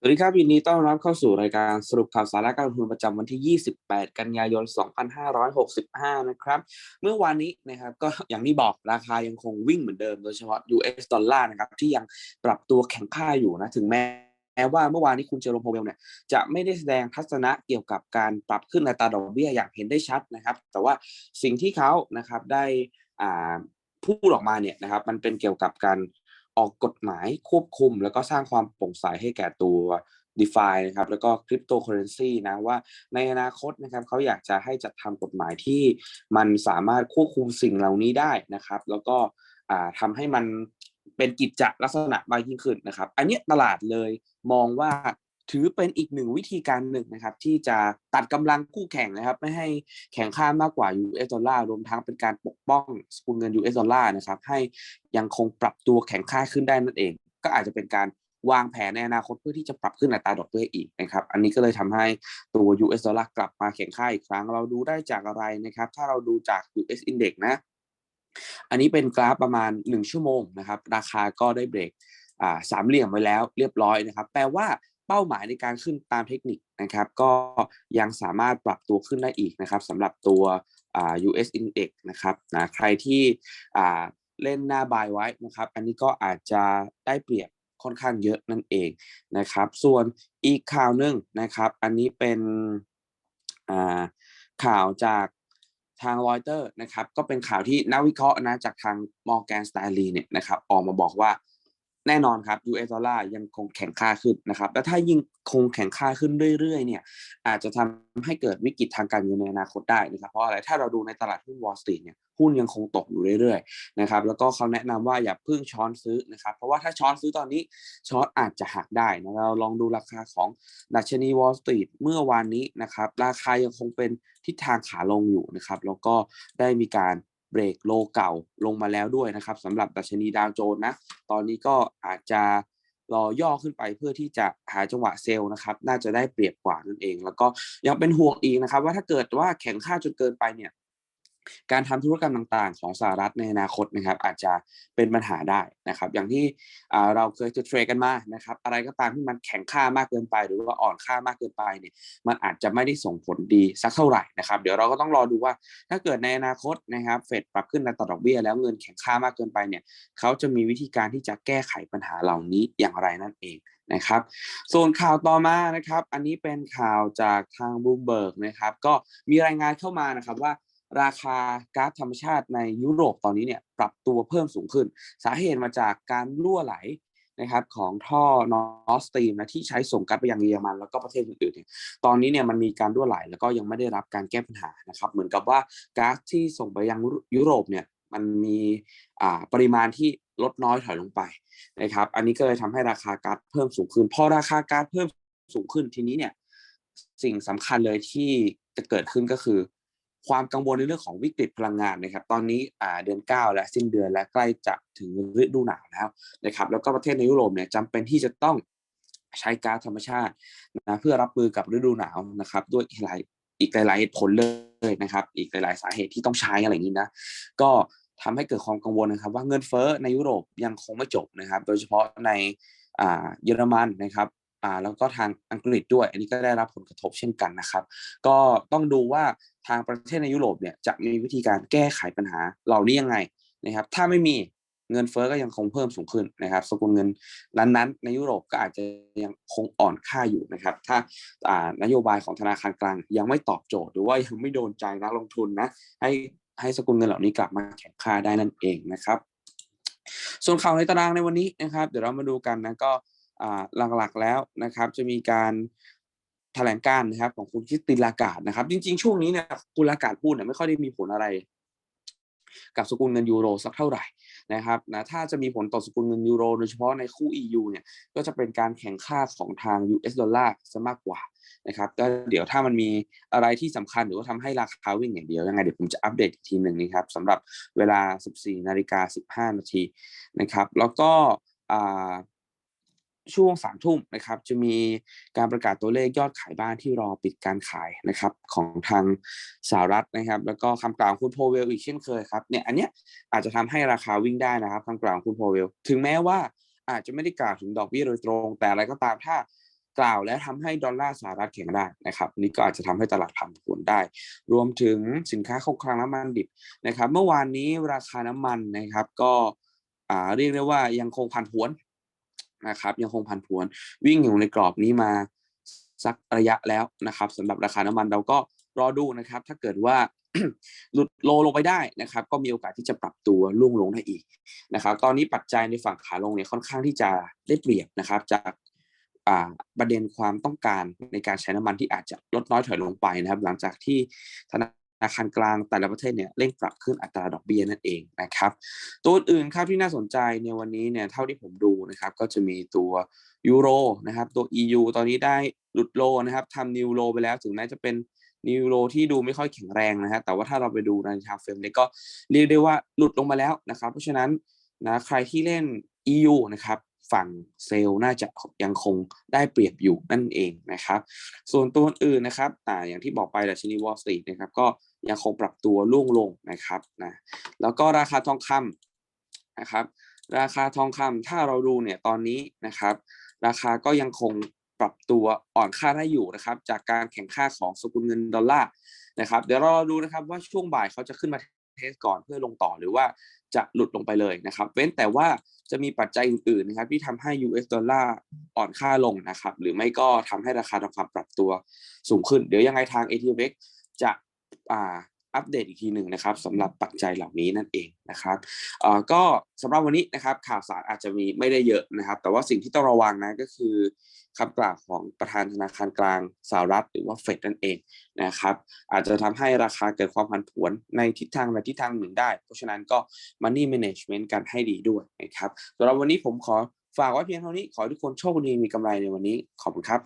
สวัสดีครับยินดีต้อนรับเข้าสู่รายการสรุปข่าวสาระการลงทุนประจำวันที่ 28 กันยายน 2565 นะครับ เมื่อวานนี้นะครับก็อย่างที่บอกราคายังคงวิ่งเหมือนเดิมโดยเฉพาะ US ดอลลาร์นะครับที่ยังปรับตัวแข็งค่าอยู่นะถึงแม้ว่าเมื่อวานนี้คุณเจอร์โรมโพเวลเนี่ยจะไม่ได้แสดงทัศนะเกี่ยวกับการปรับขึ้นอัตราดอกเบี้ยอย่างเห็นได้ชัดนะครับ แต่ว่าสิ่งที่เขานะครับได้พูดออกมาเนี่ยนะครับมันเป็นเกี่ยวกับการ ออกกฎหมายควบคุม แล้วก็สร้างความโปร่งใสให้แก่ตัว d e f i นะครับแล้วก็คริปโตเคอเรนซีนะว่าในอนาคตนะครับเขาอยากจะให้จัดทำกฎหมายที่มันสามารถควบคุมสิ่งเหล่านี้ได้นะครับ แล้วก็ทำให้มันเป็นกิจจลักษณะมากยิ่งขึ้นนะครับ อันนี้ตลาดเลยมองว่า ถือเป็นอีกหนึ่งวิธีการหนึ่งนะครับ ที่จะตัดกำลังคู่แข่งนะครับ ไม่ให้แข่งข้ามมากกว่า US ดอลลาร์รวมทั้งเป็นการปกป้องสกุลเงิน US ดอลลาร์นะครับ ให้ยังคงปรับตัวแข็งค่าขึ้นได้นั่นเอง ก็อาจจะเป็นการวางแผนในอนาคตเพื่อที่จะปรับขึ้นอัตราดอกเบี้ยอีกนะครับ อันนี้ก็เลยทำให้ตัว US ดอลลาร์กลับมาแข็งค่าอีกครั้ง เราดูได้จากอะไรนะครับ ถ้าเราดูจาก US Index นะ อันนี้เป็นกราฟประมาณ 1 ชั่วโมงนะครับ ราคาก็ได้เบรกสามเหลี่ยมไว้แล้วเรียบร้อยนะครับ แปลว่า เป้าหมายในการขึ้นตามเทคนิคนะครับ ก็ยังสามารถปรับตัวขึ้นได้อีกนะครับสำหรับตัว US Index นะครับนะใครที่เล่นหน้าบายไว้นะครับ อันนี้ก็อาจจะได้เปรียบค่อนข้างเยอะนั่นเองนะครับ ส่วนอีกข่าวหนึ่งนะครับ อันนี้เป็นข่าวจากทางรอยเตอร์นะครับ ก็เป็นข่าวที่นักวิเคราะห์นะจากทางมอร์แกนสไตลีเนี่ยนะครับ ออกมาบอกว่า แน่นอนครับ US ดอลลาร์ยังคงแข็งค่าขึ้นนะครับ และถ้ายิ่งคงแข็งค่าขึ้นเรื่อยๆ เนี่ย อาจจะทำให้เกิดวิกฤตทางการเงินในอนาคตได้นะครับ เพราะอะไร ถ้าเราดูในตลาดหุ้นวอลสตรีทเนี่ย หุ้นยังคงตกอยู่เรื่อยๆ นะครับ แล้วก็เขาแนะนำว่าอย่าเพึ่งช้อนซื้อนะครับ เพราะว่าถ้าช้อนซื้อตอนนี้ช้อนอาจจะหักได้นะ เราลองดูราคาของดัชนีวอลสตรีทเมื่อวานนี้นะครับ ราคายังคงเป็นทิศทางขาลงอยู่นะครับ แล้วก็ได้มีการ เบรกโลเก่าลงมาแล้วด้วยนะครับสำหรับดัชนีดาวโจนส์นะ ตอนนี้ก็อาจจะรอย่อขึ้นไปเพื่อที่จะหาจังหวะเซลล์นะครับ น่าจะได้เปรียบกว่านั่นเอง แล้วก็ยังเป็นห่วงอีกนะครับ ว่าถ้าเกิดว่าแข็งค่าจนเกินไปเนี่ย การทำธุรกรรมต่างๆ ของสหรัฐในอนาคตนะครับ อาจจะเป็นปัญหาได้นะครับ อย่างที่เราเคยจะเทรดกันมานะครับ อะไรก็ตามที่มันแข็งค่ามากเกินไป หรือว่าอ่อนค่ามากเกินไปเนี่ยมันอาจจะไม่ได้ส่งผลดีสักเท่าไหร่นะครับ เดี๋ยวเราก็ต้องรอดูว่าถ้าเกิดในอนาคตนะครับเฟดปรับขึ้นอัตราดอกเบี้ยแล้วเงินแข็งค่ามากเกินไปเนี่ยเขาจะมีวิธีการที่จะแก้ไขปัญหาเหล่านี้อย่างไรนั่นเองนะครับส่วนข่าวต่อมานะครับ อันนี้เป็นข่าวจากทางบูมเบิร์กนะครับ ก็มีรายงานเข้ามานะครับว่า ราคาก๊าซธรรมชาติในยุโรปตอนนี้เนี่ยปรับตัวเพิ่มสูงขึ้น สาเหตุมาจากการรั่วไหลนะครับของท่อนอสตีมนะที่ใช้ส่งก๊าซไปยังเยอรมันแล้วก็ประเทศอื่นๆเนี่ยตอนนี้เนี่ยมันมีการรั่วไหลแล้วก็ยังไม่ได้รับการแก้ปัญหานะครับเหมือนกับว่าก๊าซที่ส่งไปยังยุโรปเนี่ยมันมีปริมาณที่ลดน้อยถอยลงไปนะครับ อันนี้ก็เลยทำให้ราคาก๊าซเพิ่มสูงขึ้นพอราคาก๊าซเพิ่มสูงขึ้นทีนี้เนี่ยสิ่งสำคัญเลยที่จะเกิดขึ้นก็คือ ความกังวลในเรื่องของวิกฤตพลังงานนะครับ ตอนนี้อ่าเดือน 9 และสิ้นเดือนและใกล้จะถึงฤดูหนาวแล้วนะครับ แล้วก็ประเทศในยุโรปเนี่ยจำเป็นที่จะต้องใช้ก๊าซธรรมชาตินะเพื่อรับมือกับฤดูหนาวนะครับ ด้วยอีกหลายอีกหลายๆผลเลยนะครับ อีกหลายสาเหตุที่ต้องใช้อะไรอย่างนี้นะก็ทำให้เกิดความกังวลนะครับ ว่าเงินเฟ้อในยุโรปยังคงไม่จบนะครับ โดยเฉพาะในอ่าเยอรมันนะครับอ่าแล้วก็ทางอังกฤษด้วย อันนี้ก็ได้รับผลกระทบเช่นกันนะครับ ก็ต้องดูว่า ทางประเทศในยุโรปเนี่ยจะมีวิธีการแก้ไขปัญหาเหล่านี้ยังไงนะครับ ถ้าไม่มีเงินเฟอ้อก็ยังคงเพิ่มสูงขึ้นนะครับ สกุลเงินนั้นๆในยุโรปก็อาจจะยังคงอ่อนค่าอยู่นะครับ ถ้านโยบายของธนาคารกลางยังไม่ตอบโจทย์ หรือว่ายังไม่โดนใจนักลงทุนนะให้ให้สกุลเงินเหล่านี้กลับมาแข็งค่าได้นั่นเองนะครับ ส่วนข่าวในตารางในวันนี้นะครับ เดี๋ยวเรามาดูกันนะก็หลักๆแล้วนะครับ จะมีการ แถลงการนะครับ ของคุณคิตินลากาดนะครับ จริง ๆ ช่วงนี้เนี่ยคุณลากาดพูดเนี่ยไม่ค่อยได้มีผลอะไร กับสกุลเงินยูโรสักเท่าไหร่นะครับนะถ้าจะมีผลต่อสกุลเงินยูโรโดยเฉพาะในคู่ EU เนี่ยก็จะเป็นการแข่งค่าของทาง US ดอลลาร์ซะมากกว่านะครับก็เดี๋ยวถ้ามันมีอะไรที่สำคัญหรือว่าทำให้ราคาวิ่งอย่างเดียวยังไงเดี๋ยวผมจะอัปเดตอีกทีหนึ่งนะครับสำหรับเวลา 14นาฬิกา15นาทีนะครับ แล้วก็ ช่วงสามทุ่มนะครับจะมีการประกาศตัวเลขยอดขายบ้านที่รอปิดการขายนะครับของทางสหรัฐนะครับ แล้วก็คำกล่าวคุณโพเวลอีกเช่นเคยครับเนี่ยอันเนี้ยอาจจะทำให้ราคาวิ่งได้นะครับคำกล่าวคุณโพเวลถึงแม้ว่าอาจจะไม่ได้กล่าวถึงดอกเบี้ยโดยตรง แต่อะไรก็ตามถ้ากล่าวและทำให้ดอลลาร์สหรัฐแข็งได้นะครับนี่ก็อาจจะทำให้ตลาดผันผวนได้ รวมถึงสินค้าคงคลังน้ำมันดิบนะครับ เมื่อวานนี้ราคาน้ำมันนะครับก็เรียกได้ว่ายังคงผันผวน นะครับ ยังคงผันผวน วิ่งอยู่ในกรอบนี้มาสักระยะแล้วนะครับสำหรับราคาน้ำมันเราก็รอดูนะครับ ถ้าเกิดว่าหลุดโลลงไปได้นะครับ ก็มีโอกาสที่จะปรับตัวล่วงลงได้อีกนะครับ ตอนนี้ปัจจัยในฝั่งขาลงเนี่ยค่อนข้างที่จะได้เปรียบนะครับ จากประเด็นความต้องการในการใช้น้ำมันที่อาจจะลดน้อยถอยลงไปนะครับ หลังจากที่ธนา คารกลางแต่ละประเทศเนี่ยเร่งปรับขึ้นอัตราดอกเบี้ยนั่นเองนะครับ ตัวอื่นครับที่น่าสนใจในวันนี้เนี่ยเท่าที่ผมดูนะครับก็จะมีตัวยูโรนะครับตัว EU ตอนนี้ได้หลุดโลนะครับทำนิวโลไปแล้วถึงแม้จะเป็นนิวโลที่ดูไม่ค่อยแข็งแรงนะฮะแต่ว่าถ้าเราไปดูในทางเฟรมเนี่ยก็เรียกได้ว่าหลุดลงมาแล้วนะครับ เพราะฉะนั้นนะใครที่เล่น EU นะครับ ฝั่งเซลล์น่าจะยังคงได้เปรียบอยู่นั่นเองนะครับ ส่วนตัวอื่นนะครับอ่าอย่างที่บอกไปดัชนีวอลสตรีทนะครับก็ยังคงปรับตัวล่วงลงนะครับนะแล้วก็ราคาทองคำนะครับ ราคาทองคำถ้าเราดูเนี่ยตอนนี้นะครับ ราคาก็ยังคงปรับตัวอ่อนค่าได้อยู่นะครับ จากการแข่งค่าของสกุลเงินดอลลาร์นะครับ เดี๋ยวเราดูนะครับว่าช่วงบ่ายเขาจะขึ้นมา เทสก่อนเพื่อลงต่อหรือว่าจะหลุดลงไปเลยนะครับ เว้นแต่ว่าจะมีปัจจัยอื่นๆนะครับที่ทำให้ US ดอลลาร์อ่อนค่าลงนะครับ หรือไม่ก็ทำให้ราคาทองคำปรับตัวสูงขึ้น เดี๋ยวยังไงทาง ATMX จะ อัปเดตอีกทีหนึ่งนะครับสำหรับปัจจัยเหล่านี้นั่นเองนะครับก็สำหรับวันนี้นะครับข่าวสารอาจจะมีไม่ได้เยอะนะครับ แต่ว่าสิ่งที่ต้องระวังนะก็คือคำกล่าวของประธานธนาคารกลางสหรัฐหรือว่าเฟดนั่นเองนะครับ อาจจะทำให้ราคาเกิดความผันผวนในทิศทางใดทิศทางหนึ่งได้ เพราะฉะนั้นก็ money management กันให้ดีด้วยนะครับสำหรับวันนี้ผมขอฝากไว้เพียงเท่านี้ขอทุกคนโชคดีมีกำไรในวันนี้ขอบคุณครับ